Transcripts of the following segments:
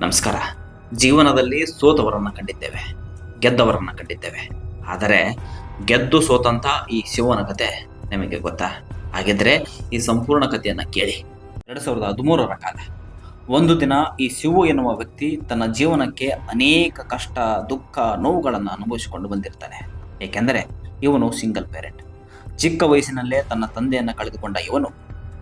ನಮಸ್ಕಾರ. ಜೀವನದಲ್ಲಿ ಸೋತವರನ್ನು ಕಂಡಿದ್ದೇವೆ. ಗೆದ್ದವರನ್ನು ಕಂಡಿದ್ದೇವೆ. ಆದರೆ ಗೆದ್ದು ಸೋತಂಥ ಈ ಶಿವನ ಕತೆ ನಿಮಗೆ ಗೊತ್ತಾ? ಹಾಗಿದ್ರೆ ಈ ಸಂಪೂರ್ಣ ಕಥೆಯನ್ನು ಕೇಳಿ. ಎರಡು ಸಾವಿರದ ಹದಿಮೂರರ ಕಾಲ. ಒಂದು ದಿನ ಈ ಶಿವು ಎನ್ನುವ ವ್ಯಕ್ತಿ ತನ್ನ ಜೀವನಕ್ಕೆ ಅನೇಕ ಕಷ್ಟ, ದುಃಖ, ನೋವುಗಳನ್ನು ಅನುಭವಿಸಿಕೊಂಡು ಬಂದಿರ್ತಾನೆ. ಏಕೆಂದರೆ ಇವನು ಸಿಂಗಲ್ ಪೇರೆಂಟ್ ಚಿಕ್ಕ ವಯಸ್ಸಿನಲ್ಲೇ ತನ್ನ ತಂದೆಯನ್ನು ಕಳೆದುಕೊಂಡ ಇವನು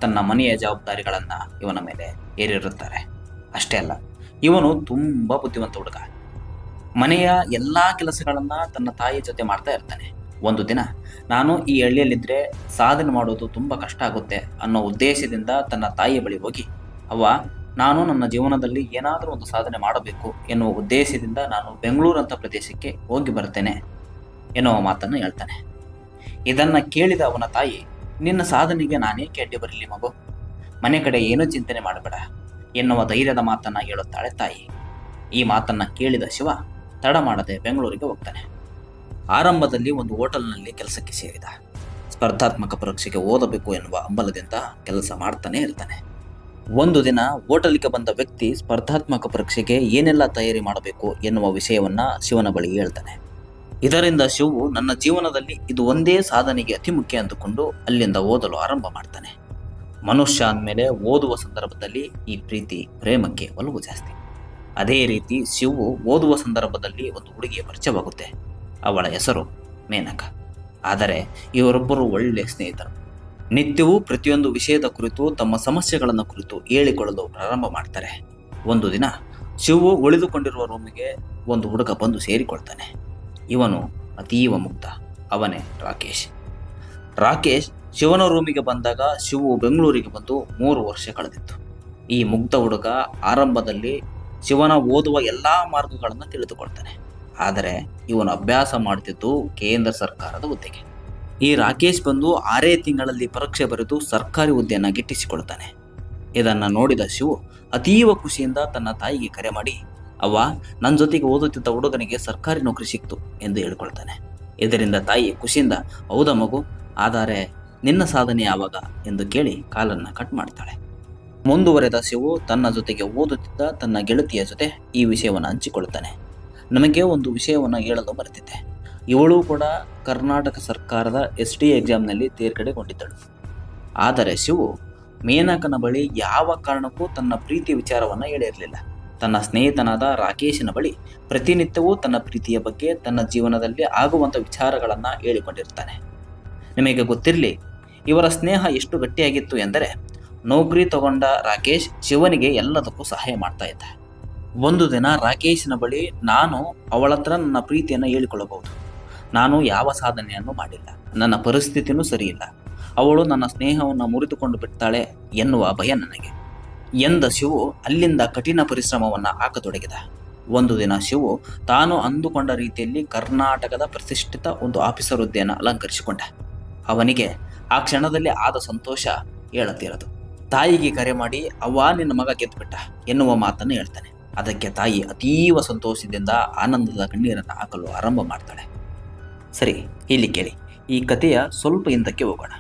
ತನ್ನ ಮನೆಯ ಜವಾಬ್ದಾರಿಗಳನ್ನು ಇವನ ಮೇಲೆ ಏರಿರುತ್ತಾರೆ. ಅಷ್ಟೇ ಅಲ್ಲ ಇವನು ತುಂಬ ಬುದ್ಧಿವಂತ ಹುಡುಗ. ಮನೆಯ ಎಲ್ಲಾ ಕೆಲಸಗಳನ್ನ ತನ್ನ ತಾಯಿ ಜೊತೆ ಮಾಡ್ತಾ ಇರ್ತಾನೆ. ಒಂದು ದಿನ ನಾನು ಈ ಹಳ್ಳಿಯಲ್ಲಿದ್ದರೆ ಸಾಧನೆ ಮಾಡೋದು ತುಂಬ ಕಷ್ಟ ಆಗುತ್ತೆ ಅನ್ನೋ ಉದ್ದೇಶದಿಂದ ತನ್ನ ತಾಯಿಯ ಬಳಿ ಹೋಗಿ, ಅವ್ವ, ನಾನು ನನ್ನ ಜೀವನದಲ್ಲಿ ಏನಾದರೂ ಒಂದು ಸಾಧನೆ ಮಾಡಬೇಕು ಎನ್ನುವ ಉದ್ದೇಶದಿಂದ ನಾನು ಬೆಂಗಳೂರು ಅಂತ ಪ್ರದೇಶಕ್ಕೆ ಹೋಗಿ ಬರ್ತೇನೆ, ಎನ್ನುವ ಮಾತನ್ನು ಹೇಳ್ತಾನೆ. ಇದನ್ನು ಕೇಳಿದ ಅವನ ತಾಯಿ, ನಿನ್ನ ಸಾಧನೆಗೆ ನಾನೇ ಕೆಡ್ಡಿ ಬರಲಿ ಮಗು. ಮನೆ ಕಡೆ ಏನೂ ಚಿಂತನೆ ಮಾಡಬೇಡ. ಎನ್ನುವ ಧೈರ್ಯದ ಮಾತನ್ನ ಹೇಳುತ್ತಾಳೆ ತಾಯಿ. ಈ ಮಾತನ್ನ ಕೇಳಿದ ಶಿವ ತಡ ಮಾಡದೆ ಬೆಂಗಳೂರಿಗೆ ಹೋಗ್ತಾನೆ. ಆರಂಭದಲ್ಲಿ ಒಂದು ಹೋಟೆಲ್ನಲ್ಲಿ ಕೆಲಸಕ್ಕೆ ಸೇರಿದ. ಸ್ಪರ್ಧಾತ್ಮಕ ಪರೀಕ್ಷೆಗೆ ಓದಬೇಕು ಎನ್ನುವ ಹಂಬಲದಿಂದ ಕೆಲಸ ಮಾಡ್ತಾನೆ ಇರ್ತಾನೆ. ಒಂದು ದಿನ ಹೋಟೆಲ್ಗೆ ಬಂದ ವ್ಯಕ್ತಿ ಸ್ಪರ್ಧಾತ್ಮಕ ಪರೀಕ್ಷೆಗೆ ಏನೆಲ್ಲ ತಯಾರಿ ಮಾಡಬೇಕು ಎನ್ನುವ ವಿಷಯವನ್ನ ಶಿವನ ಬಳಿ ಹೇಳ್ತಾನೆ. ಇದರಿಂದ ಶಿವು ನನ್ನ ಜೀವನದಲ್ಲಿ ಇದು ಒಂದೇ ಸಾಧನೆಗೆ ಅತಿ ಮುಖ್ಯ ಅಂದುಕೊಂಡು ಅಲ್ಲಿಂದ ಓದಲು ಆರಂಭ ಮಾಡ್ತಾನೆ. ಮನುಷ್ಯ ಅಂದಮೇಲೆ ಓದುವ ಸಂದರ್ಭದಲ್ಲಿ ಈ ಪ್ರೀತಿ ಪ್ರೇಮಕ್ಕೆ ಒಲವು ಜಾಸ್ತಿ. ಅದೇ ರೀತಿ ಶಿವು ಓದುವ ಸಂದರ್ಭದಲ್ಲಿ ಒಂದು ಹುಡುಗಿಯ ಪರಿಚಯವಾಗುತ್ತೆ. ಅವಳ ಹೆಸರು ಮೇನಕ. ಆದರೆ ಇವರೊಬ್ಬರು ಒಳ್ಳೆ ಸ್ನೇಹಿತರು. ನಿತ್ಯವೂ ಪ್ರತಿಯೊಂದು ವಿಷಯದ ಕುರಿತು ತಮ್ಮ ಸಮಸ್ಯೆಗಳನ್ನು ಕುರಿತು ಹೇಳಿಕೊಳ್ಳಲು ಪ್ರಾರಂಭ ಮಾಡ್ತಾರೆ. ಒಂದು ದಿನ ಶಿವು ಉಳಿದುಕೊಂಡಿರುವ ರೂಮಿಗೆ ಒಂದು ಹುಡುಗ ಬಂದು ಸೇರಿಕೊಳ್ತಾನೆ. ಇವನು ಅತೀವ ಮುಕ್ತ. ಅವನೇ ರಾಕೇಶ್. ರಾಕೇಶ್ ಶಿವನ ರೂಮಿಗೆ ಬಂದಾಗ ಶಿವು ಬೆಂಗಳೂರಿಗೆ ಬಂದು ಮೂರು ವರ್ಷ ಕಳೆದಿತ್ತು. ಈ ಮುಗ್ಧ ಹುಡುಗ ಆರಂಭದಲ್ಲಿ ಶಿವನ ಓದುವ ಎಲ್ಲಾ ಮಾರ್ಗಗಳನ್ನು ತಿಳಿದುಕೊಳ್ತಾನೆ. ಆದರೆ ಇವನು ಅಭ್ಯಾಸ ಮಾಡ್ತಿದ್ದು ಕೇಂದ್ರ ಸರ್ಕಾರದ ಹುದ್ದೆಗೆ. ಈ ರಾಕೇಶ್ ಬಂದು ಆರೇ ತಿಂಗಳಲ್ಲಿ ಪರೀಕ್ಷೆ ಬರೆದು ಸರ್ಕಾರಿ ಹುದ್ದೆಯನ್ನು ಗಿಟ್ಟಿಸಿಕೊಳ್ತಾನೆ. ಇದನ್ನು ನೋಡಿದ ಶಿವು ಅತೀವ ಖುಷಿಯಿಂದ ತನ್ನ ತಾಯಿಗೆ ಕರೆ ಮಾಡಿ, ಅವ್ವ ನನ್ನ ಜೊತೆಗೆ ಓದುತ್ತಿದ್ದ ಹುಡುಗನಿಗೆ ಸರ್ಕಾರಿ ನೌಕರಿ ಸಿಕ್ತು ಎಂದು ಹೇಳ್ಕೊಳ್ತಾನೆ. ಇದರಿಂದ ತಾಯಿ ಖುಷಿಯಿಂದ, ಹೌದ ಮಗು, ಆದರೆ ನಿನ್ನ ಸಾಧನೆ ಯಾವಾಗ ಎಂದು ಕೇಳಿ ಕಾಲನ್ನ ಕಟ್ ಮಾಡ್ತಾಳೆ. ಮುಂದುವರೆದ ಶಿವು ತನ್ನ ಜೊತೆಗೆ ಓದುತ್ತಿದ್ದ ತನ್ನ ಗೆಳತಿಯ ಜೊತೆ ಈ ವಿಷಯವನ್ನು ಹಂಚಿಕೊಳ್ಳುತ್ತಾನೆ. ನಮಗೆ ಒಂದು ವಿಷಯವನ್ನು ಹೇಳಲು ಮರೆತಿದ್ದೆ. ಇವಳು ಕೂಡ ಕರ್ನಾಟಕ ಸರ್ಕಾರದ ಎಸ್ ಟಿ ಎಕ್ಸಾಮ್ನಲ್ಲಿ ತೇರ್ಗಡೆಗೊಂಡಿದ್ದಳು. ಆದರೆ ಶಿವು ಮೇನಕನ ಬಳಿ ಯಾವ ಕಾರಣಕ್ಕೂ ತನ್ನ ಪ್ರೀತಿ ವಿಚಾರವನ್ನು ಹೇಳಿರಲಿಲ್ಲ. ತನ್ನ ಸ್ನೇಹಿತನಾದ ರಾಕೇಶನ ಬಳಿ ಪ್ರತಿನಿತ್ಯವೂ ತನ್ನ ಪ್ರೀತಿಯ ಬಗ್ಗೆ ತನ್ನ ಜೀವನದಲ್ಲಿ ಆಗುವಂಥ ವಿಚಾರಗಳನ್ನು ಹೇಳಿಕೊಂಡಿರ್ತಾನೆ. ನಿಮಗೆ ಗೊತ್ತಿರಲಿ, ಇವರ ಸ್ನೇಹ ಎಷ್ಟು ಗಟ್ಟಿಯಾಗಿತ್ತು ಎಂದರೆ, ನೌಕರಿ ತಗೊಂಡ ರಾಕೇಶ್ ಶಿವನಿಗೆ ಎಲ್ಲದಕ್ಕೂ ಸಹಾಯ ಮಾಡ್ತಾ ಇದ್ದ. ಒಂದು ದಿನ ರಾಕೇಶನ ಬಳಿ ನಾನು ಅವಳ ಹತ್ರ ನನ್ನ ಪ್ರೀತಿಯನ್ನು ಹೇಳಿಕೊಳ್ಳಬಹುದು. ನಾನು ಯಾವ ಸಾಧನೆಯನ್ನು ಮಾಡಿಲ್ಲ. ನನ್ನ ಪರಿಸ್ಥಿತಿನೂ ಸರಿಯಿಲ್ಲ. ಅವಳು ನನ್ನ ಸ್ನೇಹವನ್ನು ಮುರಿದುಕೊಂಡು ಬಿಡ್ತಾಳೆ ಎನ್ನುವ ಭಯ ನನಗೆ. ಎಂದ ಶಿವು ಅಲ್ಲಿಂದ ಕಠಿಣ ಪರಿಶ್ರಮವನ್ನು ಹಾಕತೊಡಗಿದ. ಒಂದು ದಿನ ಶಿವು ತಾನು ಅಂದುಕೊಂಡ ರೀತಿಯಲ್ಲಿ ಕರ್ನಾಟಕದ ಪ್ರತಿಷ್ಠಿತ ಒಂದು ಆಫೀಸರ್ ಹುದ್ದೆಯನ್ನು ಅಲಂಕರಿಸಿಕೊಂಡ. ಅವನಿಗೆ ಆ ಕ್ಷಣದಲ್ಲಿ ಆದ ಸಂತೋಷ ಹೇಳತಿರದು. ತಾಯಿಗೆ ಕರೆ ಮಾಡಿ ಅವ ನಿನ್ನ ಮಗ ಗೆದ್ದುಬಿಟ್ಟ ಎನ್ನುವ ಮಾತನ್ನು ಹೇಳ್ತಾನೆ. ಅದಕ್ಕೆ ತಾಯಿ ಅತೀವ ಸಂತೋಷದಿಂದ ಆನಂದದ ಕಣ್ಣೀರನ್ನು ಹಾಕಲು ಆರಂಭ ಮಾಡ್ತಾಳೆ. ಸರಿ, ಇಲ್ಲಿ ಕೇಳಿ. ಈ ಕಥೆಯ ಸ್ವಲ್ಪ ಹಿಂದಕ್ಕೆ ಹೋಗೋಣ.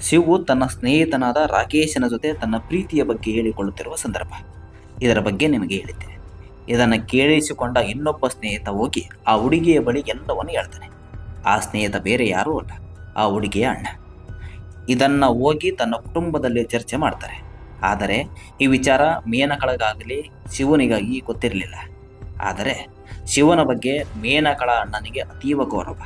ಶಿವು ತನ್ನ ಸ್ನೇಹಿತನಾದ ರಾಕೇಶನ ಜೊತೆ ತನ್ನ ಪ್ರೀತಿಯ ಬಗ್ಗೆ ಹೇಳಿಕೊಳ್ಳುತ್ತಿರುವ ಸಂದರ್ಭ. ಇದರ ಬಗ್ಗೆ ನಿಮಗೆ ಹೇಳಿದ್ದೆ. ಇದನ್ನು ಕೇಳಿಸಿಕೊಂಡ ಇನ್ನೊಬ್ಬ ಸ್ನೇಹಿತ ಹೋಗಿ ಆ ಹುಡುಗಿಯ ಬಳಿ ಎಲ್ಲವನ್ನು ಹೇಳ್ತಾನೆ. ಆ ಸ್ನೇಹಿತ ಬೇರೆ ಯಾರೂ ಅಲ್ಲ. ಆ ಹುಡುಗಿಯ ಅಣ್ಣ. ಇದನ್ನು ಹೋಗಿ ತನ್ನ ಕುಟುಂಬದಲ್ಲಿ ಚರ್ಚೆ ಮಾಡ್ತಾರೆ. ಆದರೆ ಈ ವಿಚಾರ ಮೇನಕಳಗಾಗಲಿ ಶಿವನಿಗಾಗಿ ಗೊತ್ತಿರಲಿಲ್ಲ. ಆದರೆ ಶಿವನ ಬಗ್ಗೆ ಮೇನಕಳ ಅಣ್ಣನಿಗೆ ಅತೀವ ಗೌರವ.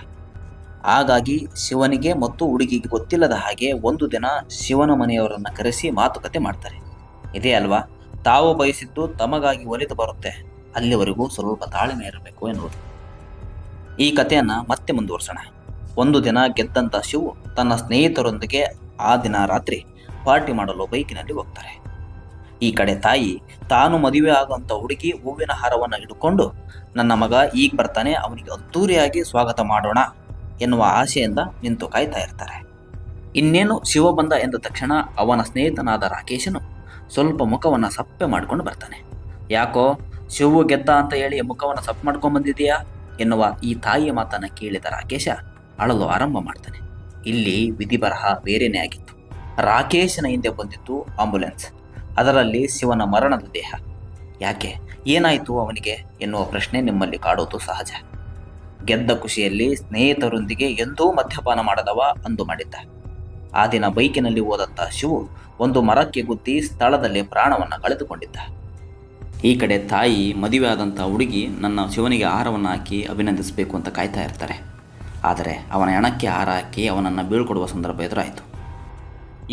ಹಾಗಾಗಿ ಶಿವನಿಗೆ ಮತ್ತು ಹುಡುಗಿಗೆ ಗೊತ್ತಿಲ್ಲದ ಹಾಗೆ ಒಂದು ದಿನ ಶಿವನ ಮನೆಯವರನ್ನು ಕರೆಸಿ ಮಾತುಕತೆ ಮಾಡ್ತಾರೆ. ಇದೇ ಅಲ್ವಾ? ತಾವು ಬಯಸಿದ್ದು ತಮಗಾಗಿ ಒಲಿದು ಬರುತ್ತೆ. ಅಲ್ಲಿವರೆಗೂ ಸ್ವಲ್ಪ ತಾಳ್ಮೆ ಇರಬೇಕು ಎನ್ನುವುದು. ಈ ಕಥೆಯನ್ನು ಮತ್ತೆ ಮುಂದುವರ್ಸೋಣ. ಒಂದು ದಿನ ಗೆದ್ದಂಥ ಶಿವು ತನ್ನ ಸ್ನೇಹಿತರೊಂದಿಗೆ ಆ ದಿನ ರಾತ್ರಿ ಪಾರ್ಟಿ ಮಾಡಲು ಬೈಕಿನಲ್ಲಿ ಹೋಗ್ತಾರೆ. ಈ ಕಡೆ ತಾಯಿ ತಾನು ಮದುವೆ ಆಗುವಂಥ ಹುಡುಗಿ ಹೂವಿನ ಹಾರವನ್ನು ಹಿಡ್ಕೊಂಡು, ನನ್ನ ಮಗ ಈಗ ಬರ್ತಾನೆ, ಅವನಿಗೆ ಅದ್ದೂರಿಯಾಗಿ ಸ್ವಾಗತ ಮಾಡೋಣ ಎನ್ನುವ ಆಸೆಯಿಂದ ನಿಂತು ಕಾಯ್ತಾ ಇರ್ತಾರೆ. ಇನ್ನೇನು ಶಿವ ಬಂದ ಎಂದ ತಕ್ಷಣ ಅವನ ಸ್ನೇಹಿತನಾದ ರಾಕೇಶನು ಸ್ವಲ್ಪ ಮುಖವನ್ನು ಸಪ್ಪೆ ಮಾಡ್ಕೊಂಡು ಬರ್ತಾನೆ. ಯಾಕೋ, ಶಿವು ಗೆದ್ದ ಅಂತ ಹೇಳಿ ಮುಖವನ್ನು ಸಪ್ಪೆ ಮಾಡ್ಕೊಂಡು ಬಂದಿದೆಯಾ ಎನ್ನುವ ಈ ತಾಯಿಯ ಮಾತನ್ನು ಕೇಳಿದ ರಾಕೇಶ ಅಳಲು ಆರಂಭ ಮಾಡ್ತಾನೆ. ಇಲ್ಲಿ ವಿಧಿ ಬರಹ ಬೇರೆನೇ ಆಗಿತ್ತು. ರಾಕೇಶನ ಹಿಂದೆ ಬಂದಿತ್ತು ಆಂಬುಲೆನ್ಸ್ ಅದರಲ್ಲಿ ಶಿವನ ಮರಣದ ದೇಹ. ಯಾಕೆ? ಏನಾಯಿತು ಅವನಿಗೆ ಎನ್ನುವ ಪ್ರಶ್ನೆ ನಿಮ್ಮಲ್ಲಿ ಕಾಡೋದು ಸಹಜ. ಗೆದ್ದ ಖುಷಿಯಲ್ಲಿ ಸ್ನೇಹಿತರೊಂದಿಗೆ ಎಂದೂ ಮದ್ಯಪಾನ ಮಾಡದವ ಅಂದು ಮಾಡಿದ್ದ. ಆ ದಿನ ಬೈಕಿನಲ್ಲಿ ಹೋದಂಥ ಶಿವು ಒಂದು ಮರಕ್ಕೆ ಗುದ್ದಿ ಸ್ಥಳದಲ್ಲಿ ಪ್ರಾಣವನ್ನು ಕಳೆದುಕೊಂಡಿದ್ದ. ಈ ಕಡೆ ತಾಯಿ ಮದುವೆ ಆದಂಥ ಹುಡುಗಿ ನನ್ನ ಶಿವನಿಗೆ ಆಹಾರವನ್ನು ಹಾಕಿ ಅಭಿನಂದಿಸಬೇಕು ಅಂತ ಕಾಯ್ತಾ ಇರ್ತಾರೆ. ಆದರೆ ಅವನ ಹೆಣಕ್ಕೆ ಹಾರಾಕಿ ಹಾಕಿ ಅವನನ್ನು ಬೀಳ್ಕೊಡುವ ಸಂದರ್ಭ ಎದುರಾಯಿತು.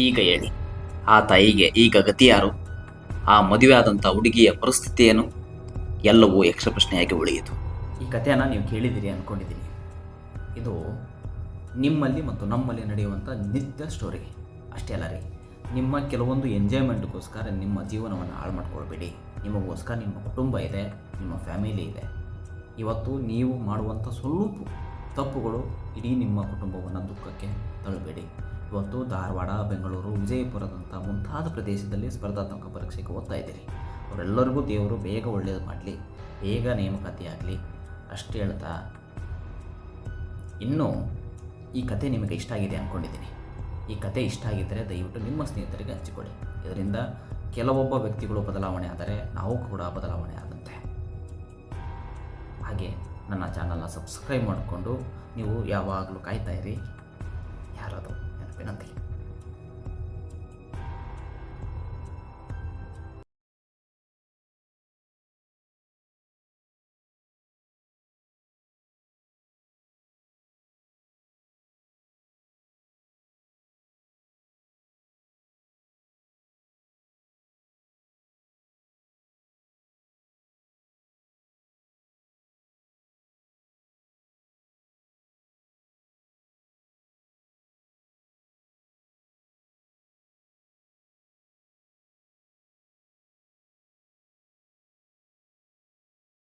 ಈಗ ಹೇಳಿ, ಆ ತಾಯಿಗೆ ಈಗ ಗತಿ ಯಾರು? ಆ ಮದುವೆಯಾದಂಥ ಹುಡುಗಿಯ ಪರಿಸ್ಥಿತಿ ಏನು? ಎಲ್ಲವೂ ಯಕ್ಷ ಪ್ರಶ್ನೆಯಾಗಿ ಉಳಿಯಿತು. ಈ ಕಥೆಯನ್ನು ನೀವು ಕೇಳಿದ್ದೀರಿ ಅಂದ್ಕೊಂಡಿದ್ದೀನಿ ಇದು ನಿಮ್ಮಲ್ಲಿ ಮತ್ತು ನಮ್ಮಲ್ಲಿ ನಡೆಯುವಂಥ ನಿತ್ಯ ಸ್ಟೋರಿ ಅಷ್ಟೇ ಅಲ್ಲ ರೀ, ನಿಮ್ಮ ಕೆಲವೊಂದು ಎಂಜಾಯ್ಮೆಂಟ್ಗೋಸ್ಕರ ನಿಮ್ಮ ಜೀವನವನ್ನು ಹಾಳು ಮಾಡ್ಕೊಳ್ಬೇಡಿ. ನಿಮಗೋಸ್ಕರ ನಿಮ್ಮ ಕುಟುಂಬ ಇದೆ, ನಿಮ್ಮ ಫ್ಯಾಮಿಲಿ ಇದೆ. ಇವತ್ತು ನೀವು ಮಾಡುವಂಥ ಸ್ವಲ್ಪ ತಪ್ಪುಗಳು ಇಡೀ ನಿಮ್ಮ ಕುಟುಂಬವನ್ನು ದುಃಖಕ್ಕೆ ತಳ್ಳಬೇಡಿ ಇವತ್ತು ಧಾರವಾಡ, ಬೆಂಗಳೂರು ವಿಜಯಪುರದಂಥ ಮುಂತಾದ ಪ್ರದೇಶದಲ್ಲಿ ಸ್ಪರ್ಧಾತ್ಮಕ ಪರೀಕ್ಷೆಗೆ ಓದ್ತಾ ಇದ್ದೀರಿ. ಅವರೆಲ್ಲರಿಗೂ ದೇವರು ಬೇಗ ಒಳ್ಳೆಯದು ಮಾಡಲಿ, ಬೇಗ ನೇಮಕಾತಿ ಆಗಲಿ. ಅಷ್ಟು ಹೇಳ್ತಾ, ಇನ್ನೂ ಈ ಕತೆ ನಿಮಗೆ ಇಷ್ಟ ಆಗಿದೆ ಅಂದ್ಕೊಂಡಿದ್ದೀನಿ ಈ ಕತೆ ಇಷ್ಟ ಆಗಿದ್ದರೆ ದಯವಿಟ್ಟು ನಿಮ್ಮ ಸ್ನೇಹಿತರಿಗೆ ಹಂಚಿಕೊಳ್ಳಿ. ಇದರಿಂದ ಕೆಲವೊಬ್ಬ ವ್ಯಕ್ತಿಗಳು ಬದಲಾವಣೆ ಆದರೆ ನಾವು ಕೂಡ ಬದಲಾವಣೆ ಆದಂತೆ. ಹಾಗೆ ನನ್ನ ಚಾನಲ್ನ ಸಬ್ಸ್ಕ್ರೈಬ್ ಮಾಡಿಕೊಂಡು ನೀವು ಯಾವಾಗಲೂ ಕಾಯ್ತಾಯಿರಿ